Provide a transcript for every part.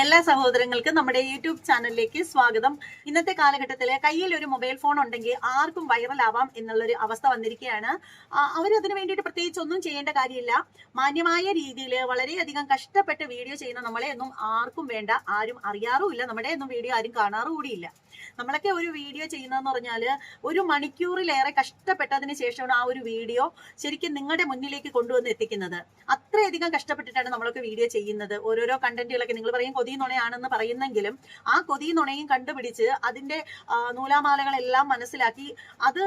എല്ലാ സഹോദരങ്ങൾക്കും നമ്മുടെ യൂട്യൂബ് ചാനലിലേക്ക് സ്വാഗതം. ഇന്നത്തെ കാലഘട്ടത്തിൽ കയ്യിൽ ഒരു മൊബൈൽ ഫോൺ ഉണ്ടെങ്കിൽ ആർക്കും വൈറൽ ആവാം എന്നുള്ളൊരു അവസ്ഥ വന്നിരിക്കുകയാണ്. അവരതിനു വേണ്ടിയിട്ട് പ്രത്യേകിച്ച് ഒന്നും ചെയ്യേണ്ട കാര്യമില്ല. മാന്യമായ രീതിയിൽ വളരെയധികം കഷ്ടപ്പെട്ട് വീഡിയോ ചെയ്യുന്ന നമ്മളെ ഒന്നും ആർക്കും വേണ്ട ആരും അറിയാറുമില്ല നമ്മുടെ ഒന്നും വീഡിയോ ആരും കാണാറുകൂടിയില്ല നമ്മളൊക്കെ ഒരു വീഡിയോ ചെയ്യുന്നതെന്ന് പറഞ്ഞാൽ ഒരു മണിക്കൂറിലേറെ കഷ്ടപ്പെട്ടതിന് ശേഷമാണ് ആ ഒരു വീഡിയോ ശരിക്കും നിങ്ങളുടെ മുന്നിലേക്ക് കൊണ്ടുവന്ന് എത്തിക്കുന്നത്. അത്രയധികം കഷ്ടപ്പെട്ടിട്ടാണ് നമ്മളൊക്കെ വീഡിയോ ചെയ്യുന്നത്. ഓരോരോ കണ്ടന്റുകളൊക്കെ നിങ്ങൾ പറയും കൊതി നുണയാണെന്ന് പറയുന്നെങ്കിലും ആ കൊതി നുണയും കണ്ടുപിടിച്ച് അതിന്റെ നൂലാമാലകളെല്ലാം മനസ്സിലാക്കി അത്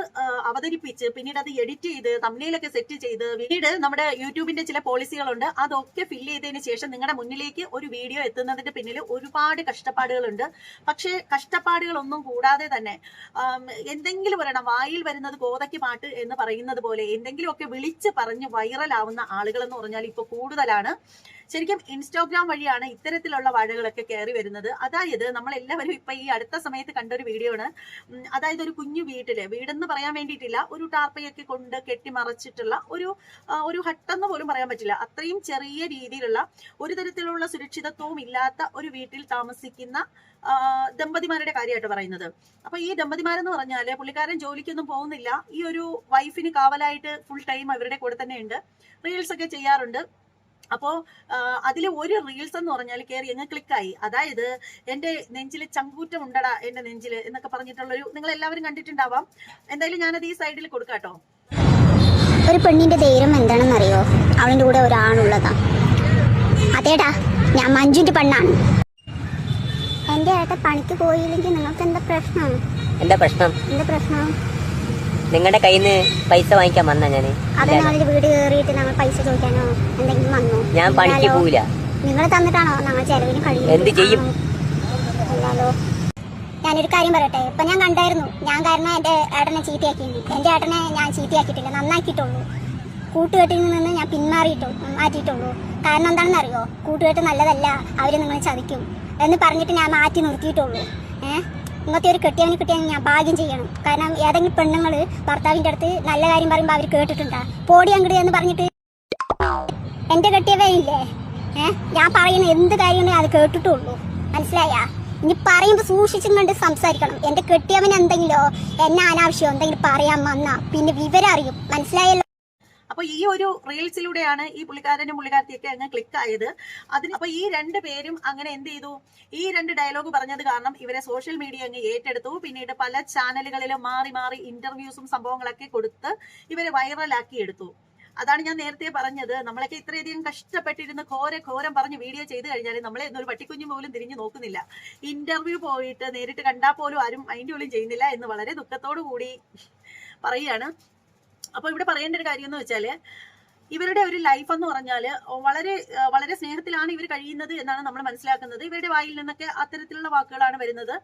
അവതരിപ്പിച്ച് പിന്നീട് അത് എഡിറ്റ് ചെയ്ത് തമ്മിലൊക്കെ സെറ്റ് ചെയ്ത് പിന്നീട് നമ്മുടെ യൂട്യൂബിന്റെ ചില പോളിസികളുണ്ട് അതൊക്കെ ഫില്ല് ചെയ്തതിന് ശേഷം നിങ്ങളുടെ മുന്നിലേക്ക് ഒരു വീഡിയോ എത്തുന്നതിന്റെ പിന്നിൽ ഒരുപാട് കഷ്ടപ്പാടുകളുണ്ട്. പക്ഷേ കഷ്ടപ്പാടുകളൊന്നും കൂടാതെ തന്നെ എന്തെങ്കിലും ഒരെണ്ണം വായിൽ വരുന്നത് കോതയ്ക്ക് പാട്ട് എന്ന് പറയുന്നത് പോലെ എന്തെങ്കിലുമൊക്കെ വിളിച്ച് പറഞ്ഞ് വൈറലാവുന്ന ആളുകൾ എന്ന് പറഞ്ഞാൽ ഇപ്പൊ കൂടുതലാണ്. ശരിക്കും ഇൻസ്റ്റാഗ്രാം വഴിയാണ് ഇത്തരത്തിലുള്ള വാഴകളൊക്കെ കയറി വരുന്നത്. അതായത് നമ്മൾ എല്ലാവരും ഇപ്പൊ ഈ അടുത്ത സമയത്ത് കണ്ട ഒരു വീഡിയോ ആണ് അതായത് ഒരു കുഞ്ഞു വീട്ടിൽ വീടെന്ന് പറയാൻ വേണ്ടിയിട്ടില്ല ഒരു ടാർപ്പയൊക്കെ കൊണ്ട് കെട്ടിമറച്ചിട്ടുള്ള ഒരു ഒരു ഹട്ടെന്ന് പോലും പറയാൻ പറ്റില്ല. അത്രയും ചെറിയ രീതിയിലുള്ള ഒരു തരത്തിലുള്ള സുരക്ഷിതത്വവും ഇല്ലാത്ത ഒരു വീട്ടിൽ താമസിക്കുന്ന ദമ്പതിമാരുടെ കാര്യമായിട്ട് പറയുന്നത്. അപ്പൊ ഈ ദമ്പതിമാരെന്ന് പറഞ്ഞാൽ പുള്ളിക്കാരൻ ജോലിക്കൊന്നും പോകുന്നില്ല. ഈ ഒരു വൈഫിന് കാവലായിട്ട് ഫുൾ ടൈം അവരുടെ കൂടെ തന്നെ ഉണ്ട് റീൽസ് ഒക്കെ ചെയ്യാറുണ്ട്. അപ്പോ അതിൽ ഒരു റീൽസ് എന്ന് പറഞ്ഞാൽ കയറി അങ്ങ് ക്ലിക്കായി അതായത് എന്റെ നെഞ്ചിൽ ചങ്കൂറ്റം ഉണ്ടടാ എന്റെ നെഞ്ചിൽ എന്നൊക്കെ പറഞ്ഞിട്ടുള്ളൊരു നിങ്ങൾ എല്ലാവരും കണ്ടിട്ടുണ്ടാവാം. എന്തായാലും ഞാനത് ഈ സൈഡിൽ കൊടുക്കാട്ടോ. ഒരു പെണ്ണിന്റെ ധൈര്യം എന്താണെന്ന് അറിയോ അവളിന്റെ കൂടെ ഒരാണുള്ളതാ. അതേടാ ഞാൻ മഞ്ജുന്റെ പെണ്ണാണ്. എന്റെ ഏട്ട പണിക്ക് പോയില്ലെങ്കിൽ നിങ്ങൾക്ക് എന്താ പ്രശ്നം? എന്താ പ്രശ്നം? എന്താ പ്രശ്നം? നിങ്ങളുടെ കയ്യിൽ നിന്ന് പൈസ വാങ്ങിക്കാൻ വന്ന ഞാൻ? വീട് കയറിയിട്ട് നമ്മൾ പൈസ ചോദിക്കാനോ എന്തെങ്കിലും വന്നോ? ഞാൻ പണിക്ക് പോവില്ല. നിങ്ങൾ തന്നിട്ടാണോ ഞങ്ങൾ ചെലവിന് കഴിയും എന്ത് ചെയ്യും? ഞാനൊരു കാര്യം പറയട്ടെ. ഇപ്പൊ ഞാൻ കണ്ടായിരുന്നു. ഞാൻ കാരണം എന്റെ ഏട്ടനെ ചീത്തയാക്കിയിരുന്നു എന്റെ ഏട്ടനെ ഞാൻ ചീത്തയാക്കിയിട്ടില്ല. നന്നാക്കിയിട്ടുള്ളൂ. കൂട്ടുകെട്ടിൽ നിന്ന് ഞാൻ പിന്മാറിയിട്ടു മാറ്റിയിട്ടുള്ളൂ. കാരണം എന്താണെന്ന് അറിയോ കൂട്ടുകെട്ട് നല്ലതല്ല. അവർ നിങ്ങളെ ചതിക്കും. എന്ന് പറഞ്ഞിട്ട് ഞാൻ മാറ്റി നിർത്തിയിട്ടുള്ളൂ. ഏഹ്? ഇങ്ങനത്തെ ഒരു കെട്ടിയവന് കിട്ടിയാൽ ഞാൻ ഭാഗ്യം ചെയ്യണം. കാരണം ഏതെങ്കിലും പെണ്ണുങ്ങൾ ഭർത്താവിന്റെ അടുത്ത് നല്ല കാര്യം പറയുമ്പോൾ അവർ കേട്ടിട്ടുണ്ടാ? പോടി അങ്ങട് എന്ന് പറഞ്ഞിട്ട് എന്റെ കെട്ടിയവേ ഇല്ലേ? ഏഹ് ഞാൻ പറയുന്ന എന്ത് കാര്യമുണ്ടെങ്കിൽ അത് കേട്ടിട്ടുള്ളൂ. മനസ്സിലായ? ഇനി പറയുമ്പോൾ സൂക്ഷിച്ചും കണ്ട് സംസാരിക്കണം. എന്റെ കെട്ടിയവൻ എന്തെങ്കിലോ എന്നെ അനാവശ്യം എന്തെങ്കിലും പറയാൻ വന്നാ പിന്നെ വിവരം അറിയും. മനസ്സിലായല്ലോ? അപ്പൊ ഈ ഒരു റീൽസിലൂടെയാണ് ഈ പുള്ളിക്കാരനും പുള്ളിക്കാരത്തിയൊക്കെ അങ്ങ് ക്ലിക്ക് ആയത്. അതിന് അപ്പൊ ഈ രണ്ട് പേരും അങ്ങനെ എന്ത് ചെയ്തു? ഈ രണ്ട് ഡയലോഗ് പറഞ്ഞത് കാരണം ഇവരെ സോഷ്യൽ മീഡിയ അങ്ങ് ഏറ്റെടുത്തു. പിന്നീട് പല ചാനലുകളിലും മാറി മാറി ഇന്റർവ്യൂസും സംഭവങ്ങളൊക്കെ കൊടുത്ത് ഇവരെ വൈറലാക്കി എടുത്തു. അതാണ് ഞാൻ നേരത്തെ പറഞ്ഞത്. നമ്മളൊക്കെ ഇത്രയധികം കഷ്ടപ്പെട്ടിരുന്ന് ഘോര ഘോരം പറഞ്ഞ് വീഡിയോ ചെയ്ത് കഴിഞ്ഞാൽ നമ്മളെ ഇന്നൊരു പട്ടിക്കുഞ്ഞു പോലും തിരിഞ്ഞു നോക്കുന്നില്ല. ഇന്റർവ്യൂ പോയിട്ട് നേരിട്ട് കണ്ടാൽ പോലും ആരും മൈൻഡ് പോലും ചെയ്യുന്നില്ല എന്ന് വളരെ ദുഃഖത്തോടു കൂടി പറയുകയാണ്. അപ്പൊ ഇവിടെ പറയേണ്ട ഒരു കാര്യം എന്ന് വെച്ചാൽ ഇവരുടെ ഒരു ലൈഫ് എന്ന് പറഞ്ഞാൽ വളരെ വളരെ സ്നേഹത്തിലാണ് ഇവർ കഴിയുന്നത് എന്നാണ് നമ്മൾ മനസ്സിലാക്കുന്നത്. ഇവരുടെ വായിൽ നിന്നൊക്കെ അത്തരത്തിലുള്ള വാക്കുകളാണ് വരുന്നത്.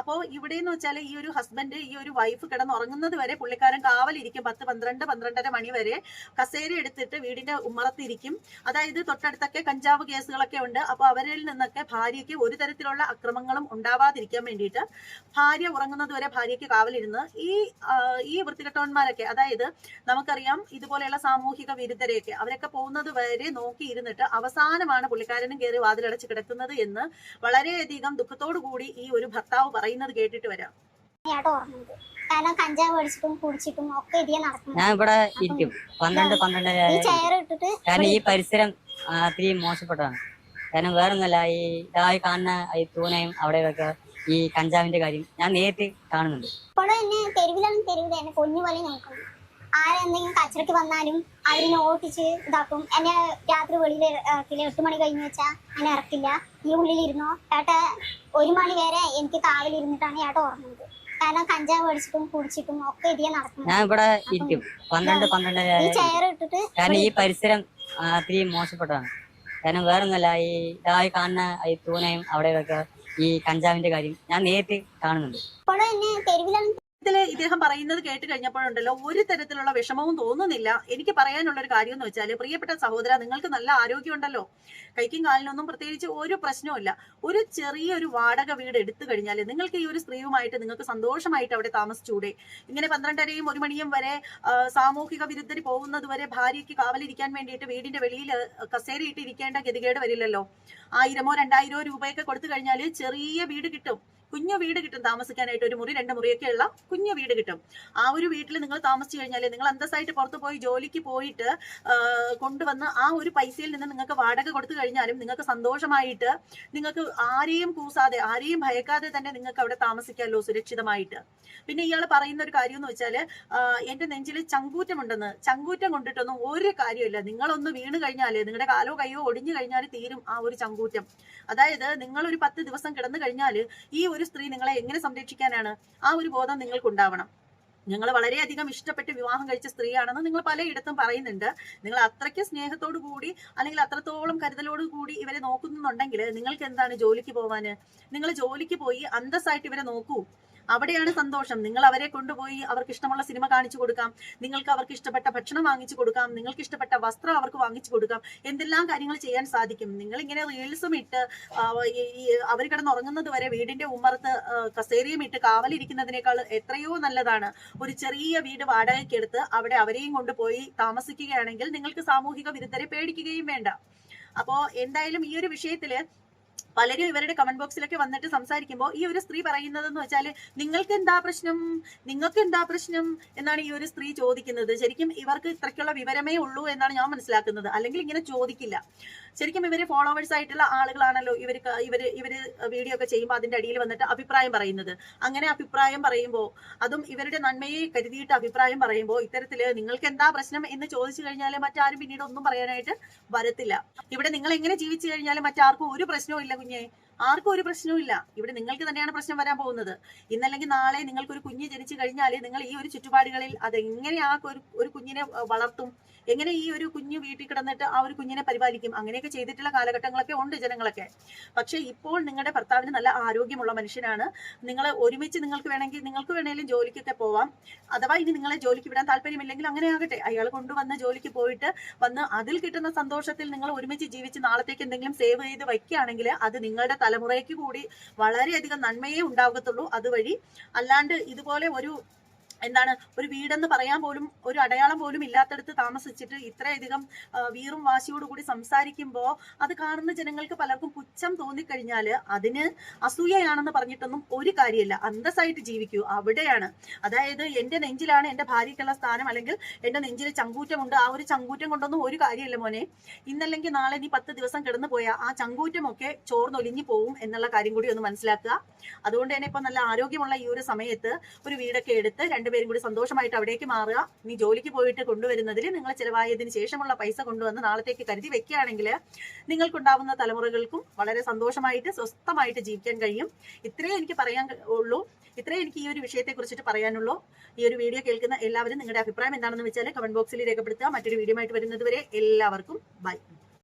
അപ്പോൾ ഇവിടെ എന്ന് വെച്ചാൽ ഈ ഒരു ഹസ്ബൻഡ് ഈ ഒരു വൈഫ് കിടന്നുറങ്ങുന്നത് വരെ പുള്ളിക്കാരൻ കാവലിരിക്കും. പത്ത് പന്ത്രണ്ട് പന്ത്രണ്ടര മണി വരെ കസേര എടുത്തിട്ട് വീടിന്റെ ഉമ്മറത്തിരിക്കും. അതായത് തൊട്ടടുത്തൊക്കെ കഞ്ചാവ് കേസുകളൊക്കെ ഉണ്ട്. അപ്പോൾ അവരിൽ നിന്നൊക്കെ ഭാര്യയ്ക്ക് ഒരു തരത്തിലുള്ള അക്രമങ്ങളും ഉണ്ടാവാതിരിക്കാൻ വേണ്ടിയിട്ട് ഭാര്യ ഉറങ്ങുന്നത് വരെ ഭാര്യയ്ക്ക് കാവലിരുന്ന് ഈ ഈ വൃത്തികെട്ടവന്മാരൊക്കെ അതായത് നമുക്കറിയാം ഇതുപോലെയുള്ള സാമൂഹിക വിരുദ്ധരെയൊക്കെ അവരൊക്കെ പോകുന്നത് വരെ നോക്കി ഇരുന്നിട്ട് അവസാനമാണ് പുള്ളിക്കാരനും കയറി വാതിലടച്ച് കിടക്കുന്നത് എന്ന് വളരെയധികം ദുഃഖത്തോടു കൂടി ഈ ഒരു ഭർത്താവ് പറയുന്നത് കേട്ടിട്ട് വരാം. കാരണം കഞ്ചാവ് കുടിച്ചിട്ടും ഒക്കെ ഞാൻ ഇവിടെ ഇരിക്കും. പന്ത്രണ്ട് പന്ത്രണ്ടര ഈ ചെയർ ഇട്ടിട്ട് കാരണം ഈ പരിസരം അത്രയും മോശപ്പെട്ടതാണ്. കാരണം വേറൊന്നുമല്ല ഈ ഇതായി കാണുന്ന ഈ തൂനയും അവിടെയൊക്കെ ഈ കഞ്ചാവിന്റെ കാര്യം ഞാൻ നേരിട്ട് കാണുന്നുണ്ട്. ഇപ്പോഴും എന്നെ തെരുവിലാണ് തെരുവിൽ എന്നെ കൊഞ്ഞു പോലെ നോക്കും ആരെന്തെങ്കിലും കച്ചറയ്ക്ക് വന്നാലും അവരിനെ ഓട്ടിച്ച് ഇതാക്കും. എന്നെ രാത്രി വെളിയിൽ ഇറക്കില്ല എട്ട് മണി കഴിഞ്ഞ് വെച്ചാൽ എന്നെ ഇറക്കില്ല. ഈ ഉള്ളിലിരുന്നോ. ഏട്ട ഒരു മണി വരെ എനിക്ക് കാവലിരുന്നിട്ടാണ് ഏട്ട ഓർമ്മത് കാരണം കഞ്ചാവ് അടിച്ചിട്ടും കുടിച്ചിട്ടും ഒക്കെ ഇതേ നടക്കുന്നു ഞാൻ ഇവിടെ ഇരിക്കും. പന്ത്രണ്ട് പന്ത്രണ്ടര ഈ ചെയർ ഇട്ടിട്ട് കാരണം ഈ പരിസരം മോശപ്പെട്ടതാണ്. കാരണം വേറൊന്നുമല്ല ഈ ഇതായി കാണുന്ന ഈ തൂനയും അവിടെയൊക്കെ ഈ കഞ്ചാവിന്റെ കാര്യം ഞാൻ നേരിട്ട് കാണുന്നുണ്ട്. ഇപ്പോഴും എന്നെ തെരുവിലാണ് ഇതിൽ ഇദ്ദേഹം പറയുന്നത് കേട്ട് കഴിഞ്ഞപ്പോഴുണ്ടല്ലോ ഒരു തരത്തിലുള്ള വിഷമവും തോന്നുന്നില്ല. എനിക്ക് പറയാനുള്ള ഒരു കാര്യം എന്ന് വെച്ചാൽ പ്രിയപ്പെട്ട സഹോദര നിങ്ങൾക്ക് നല്ല ആരോഗ്യമുണ്ടല്ലോ. കൈക്കും കാലിനൊന്നും പ്രത്യേകിച്ച് ഒരു പ്രശ്നവുമില്ല ഒരു ചെറിയൊരു വാടക വീട് എടുത്തു കഴിഞ്ഞാൽ നിങ്ങൾക്ക് ഈ ഒരു സ്ത്രീയുമായിട്ട് നിങ്ങൾക്ക് സന്തോഷമായിട്ട് അവിടെ താമസിച്ചൂടെ. ഇങ്ങനെ പന്ത്രണ്ടരയും ഒരു മണിയും വരെ സാമൂഹിക വിരുദ്ധർ പോകുന്നത് വരെ ഭാര്യയ്ക്ക് കാവലിരിക്കാൻ വേണ്ടിയിട്ട് വീടിന്റെ വെളിയിൽ കസേരയിട്ട് ഇരിക്കേണ്ട ഗതികേട് വരില്ലല്ലോ. ആയിരമോ രണ്ടായിരമോ രൂപയൊക്കെ കൊടുത്തു കഴിഞ്ഞാൽ ചെറിയ വീട് കിട്ടും. കുഞ്ഞു വീട് കിട്ടും താമസിക്കാനായിട്ട് ഒരു മുറി രണ്ട് മുറിയൊക്കെ ഉള്ള കുഞ്ഞു വീട് കിട്ടും. ആ ഒരു വീട്ടിൽ നിങ്ങൾ താമസിച്ചു കഴിഞ്ഞാൽ നിങ്ങൾ അന്തസ്സായിട്ട് പുറത്തു പോയി ജോലിക്ക് പോയിട്ട് കൊണ്ടുവന്ന് ആ ഒരു പൈസയിൽ നിന്ന് നിങ്ങൾക്ക് വാടക കൊടുത്തു കഴിഞ്ഞാലും നിങ്ങൾക്ക് സന്തോഷമായിട്ട് നിങ്ങൾക്ക് ആരെയും കൂസാതെ ആരെയും ഭയക്കാതെ തന്നെ നിങ്ങൾക്ക് അവിടെ താമസിക്കാമല്ലോ സുരക്ഷിതമായിട്ട്. പിന്നെ ഇയാൾ പറയുന്ന ഒരു കാര്യം എന്ന് വെച്ചാൽ എന്റെ നെഞ്ചിൽ ചങ്കൂറ്റമുണ്ടെന്ന്. ചങ്കൂറ്റം കൊണ്ടിട്ടൊന്നും ഒരു കാര്യമില്ല നിങ്ങളൊന്ന് വീണ് കഴിഞ്ഞാൽ നിങ്ങളുടെ കാലോ കൈയോ ഒടിഞ്ഞു കഴിഞ്ഞാൽ തീരും ആ ഒരു ചങ്കൂറ്റം. അതായത് നിങ്ങൾ ഒരു പത്ത് ദിവസം കിടന്നു കഴിഞ്ഞാൽ ഈ ഒരു സ്ത്രീ നിങ്ങളെ എങ്ങനെ സംരക്ഷിക്കാനാണ് ആ ഒരു ബോധം നിങ്ങൾക്ക് ഉണ്ടാവണം നിങ്ങൾ വളരെയധികം ഇഷ്ടപ്പെട്ട് വിവാഹം കഴിച്ച സ്ത്രീയാണെന്ന് നിങ്ങൾ പലയിടത്തും പറയുന്നുണ്ട്. നിങ്ങൾ അത്രയ്ക്ക് സ്നേഹത്തോടു കൂടി അല്ലെങ്കിൽ അത്രത്തോളം കരുതലോടു കൂടി ഇവരെ നോക്കുന്നുണ്ടെങ്കിൽ നിങ്ങൾക്ക് എന്താണ് ജോലിക്ക് പോവാന്? നിങ്ങൾ ജോലിക്ക് പോയി അന്തസ്സായിട്ട് ഇവരെ നോക്കൂ. അവിടെയാണ് സന്തോഷം. നിങ്ങൾ അവരെ കൊണ്ടുപോയി അവർക്ക് ഇഷ്ടമുള്ള സിനിമ കാണിച്ചു കൊടുക്കാം. നിങ്ങൾക്ക് അവർക്ക് ഇഷ്ടപ്പെട്ട ഭക്ഷണം വാങ്ങിച്ചു കൊടുക്കാം. നിങ്ങൾക്ക് ഇഷ്ടപ്പെട്ട വസ്ത്രം അവർക്ക് വാങ്ങിച്ചു കൊടുക്കാം. എന്തെല്ലാം കാര്യങ്ങൾ ചെയ്യാൻ സാധിക്കും. നിങ്ങൾ ഇങ്ങനെ റീൽസും ഇട്ട് അവർ കിടന്നുറങ്ങുന്നത് വരെ വീടിന്റെ ഉമ്മറത്ത് കസേരയും ഇട്ട് കാവലിരിക്കുന്നതിനേക്കാൾ എത്രയോ നല്ലതാണ്. ഒരു ചെറിയ വീട് വാടകയ്ക്കെടുത്ത് അവിടെ അവരെയും കൊണ്ടുപോയി താമസിക്കുകയാണെങ്കിൽ നിങ്ങൾക്ക് സാമൂഹിക വിരുദ്ധരെ പേടിക്കുകയും വേണ്ട. അപ്പോ എന്തായാലും ഈ ഒരു വിഷയത്തിൽ പലരും ഇവരുടെ കമന്റ് ബോക്സിലൊക്കെ വന്നിട്ട് സംസാരിക്കുമ്പോൾ ഈ ഒരു സ്ത്രീ പറയുന്നത് എന്ന് വെച്ചാൽ നിങ്ങൾക്ക് എന്താ പ്രശ്നം? നിങ്ങൾക്ക് എന്താ പ്രശ്നം? എന്നാണ് ഈ ഒരു സ്ത്രീ ചോദിക്കുന്നത്. ശരിക്കും ഇവർക്ക് ഇത്രയ്ക്കുള്ള വിവരമേ ഉള്ളൂ എന്നാണ് ഞാൻ മനസ്സിലാക്കുന്നത്. അല്ലെങ്കിൽ ഇങ്ങനെ ചോദിക്കില്ല. ശരിക്കും ഇവർ ഫോളോവേഴ്സ് ആയിട്ടുള്ള ആളുകളാണല്ലോ ഇവർ ക- ഇവർ ഇവർ വീഡിയോ ഒക്കെ ചെയ്യുമ്പോൾ അതിന്റെ അടിയിൽ വന്നിട്ട് അഭിപ്രായം പറയുന്നത്. അങ്ങനെ അഭിപ്രായം പറയുമ്പോൾ അതും ഇവരുടെ നന്മയെ കരുതിയിട്ട് അഭിപ്രായം പറയുമ്പോൾ ഇത്തരത്തിൽ നിങ്ങൾക്ക് എന്താ പ്രശ്നം എന്ന് ചോദിച്ചു കഴിഞ്ഞാൽ മറ്റാരും പിന്നീട് ഒന്നും പറയാനായിട്ട് വരത്തില്ല. ഇവിടെ നിങ്ങൾ എങ്ങനെ ജീവിച്ചു കഴിഞ്ഞാൽ മറ്റാർക്കും ഒരു പ്രശ്നവും ഇല്ല കുഞ്ഞെ ആർക്കും ഒരു പ്രശ്നവും ഇവിടെ നിങ്ങൾക്ക് തന്നെയാണ് പ്രശ്നം വരാൻ പോകുന്നത്. ഇന്നല്ലെങ്കിൽ നാളെ നിങ്ങൾക്ക് ഒരു കുഞ്ഞ് ജനിച്ചു കഴിഞ്ഞാൽ നിങ്ങൾ ഈ ഒരു ചുറ്റുപാടുകളിൽ അതെങ്ങനെ ആ ഒരു ഒരു കുഞ്ഞിനെ വളർത്തും? എങ്ങനെ ഈ ഒരു കുഞ്ഞ് വീട്ടിൽ കിടന്നിട്ട് ആ ഒരു കുഞ്ഞിനെ പരിപാലിക്കും? അങ്ങനെയൊക്കെ ചെയ്തിട്ടുള്ള കാലഘട്ടങ്ങളൊക്കെ ഉണ്ട് ജനങ്ങളൊക്കെ. പക്ഷെ ഇപ്പോൾ നിങ്ങളുടെ ഭർത്താവിന് നല്ല ആരോഗ്യമുള്ള മനുഷ്യനാണ്. നിങ്ങൾ ഒരുമിച്ച് നിങ്ങൾക്ക് വേണമെങ്കിൽ നിങ്ങൾക്ക് വേണമെങ്കിലും ജോലിക്കൊക്കെ പോവാം. അഥവാ ഇനി നിങ്ങളെ ജോലിക്ക് വിടാൻ താല്പര്യമില്ലെങ്കിൽ അങ്ങനെ ആകട്ടെ. അയാൾ കൊണ്ടുവന്ന് ജോലിക്ക് പോയിട്ട് വന്ന് അതിൽ കിട്ടുന്ന സന്തോഷത്തിൽ നിങ്ങൾ ഒരുമിച്ച് ജീവിച്ച് നാളത്തേക്ക് എന്തെങ്കിലും സേവ് ചെയ്ത് വയ്ക്കുകയാണെങ്കിൽ അത് നിങ്ങളുടെ തലമുറയ്ക്ക് കൂടി വളരെയധികം നന്മയെ ഉണ്ടാകത്തുള്ളൂ. അതുവഴി അല്ലാണ്ട് ഇതുപോലെ ഒരു എന്താണ് ഒരു വീടെന്ന് പറയാൻ പോലും ഒരു അടയാളം പോലും ഇല്ലാത്തടത്ത് താമസിച്ചിട്ട് ഇത്രയധികം വീറും വാശിയോട് കൂടി സംസാരിക്കുമ്പോൾ അത് കാണുന്ന ജനങ്ങൾക്ക് പലർക്കും പുച്ഛം തോന്നിക്കഴിഞ്ഞാൽ അതിന് അസൂയയാണെന്ന് പറഞ്ഞിട്ടൊന്നും ഒരു കാര്യമില്ല. അന്തസ്സായിട്ട് ജീവിക്കൂ. അവിടെയാണ്. അതായത് എന്റെ നെഞ്ചിലാണ് എന്റെ ഭാര്യയ്ക്കുള്ള സ്ഥാനം. അല്ലെങ്കിൽ എന്റെ നെഞ്ചിൽ ചങ്കൂറ്റമുണ്ട്. ആ ഒരു ചങ്കൂറ്റം കൊണ്ടൊന്നും ഒരു കാര്യമില്ല മോനെ. ഇന്നല്ലെങ്കിൽ നാളെ നീ പത്ത് ദിവസം കിടന്നു പോയാൽ ആ ചങ്കൂറ്റമൊക്കെ ചോർന്നൊലിഞ്ഞു പോവും എന്നുള്ള കാര്യം കൂടി ഒന്ന് മനസ്സിലാക്കുക. അതുകൊണ്ട് തന്നെ ഇപ്പൊ നല്ല ആരോഗ്യമുള്ള ഈ ഒരു സമയത്ത് ഒരു വീടൊക്കെ എടുത്ത് രണ്ടുപേരും കൂടി സന്തോഷമായിട്ട് അവിടേക്ക് മാറുക. നീ ജോലിക്ക് പോയിട്ട് കൊണ്ടുവരുന്നതിൽ നിങ്ങൾ ചിലവായതിനു ശേഷമുള്ള പൈസ കൊണ്ടുവന്ന് നാളത്തേക്ക് കരുതി വെക്കുകയാണെങ്കിൽ നിങ്ങൾക്കുണ്ടാവുന്ന തലമുറകൾക്കും വളരെ സന്തോഷമായിട്ട് സ്വസ്ഥമായിട്ട് ജീവിക്കാൻ കഴിയും. ഇത്രേ എനിക്ക് പറയാൻ ഉള്ളൂ. ഇത്രേ എനിക്ക് ഈ ഒരു വിഷയത്തെ കുറിച്ചിട്ട് പറയാനുള്ളൂ. ഈ ഒരു വീഡിയോ കേൾക്കുന്ന എല്ലാവരും നിങ്ങളുടെ അഭിപ്രായം എന്താണെന്ന് വെച്ചാൽ കമന്റ് ബോക്സിൽ രേഖപ്പെടുത്തുക. മറ്റൊരു വീഡിയോ ആയിട്ട് വരുന്നതുവരെ എല്ലാവർക്കും ബൈ.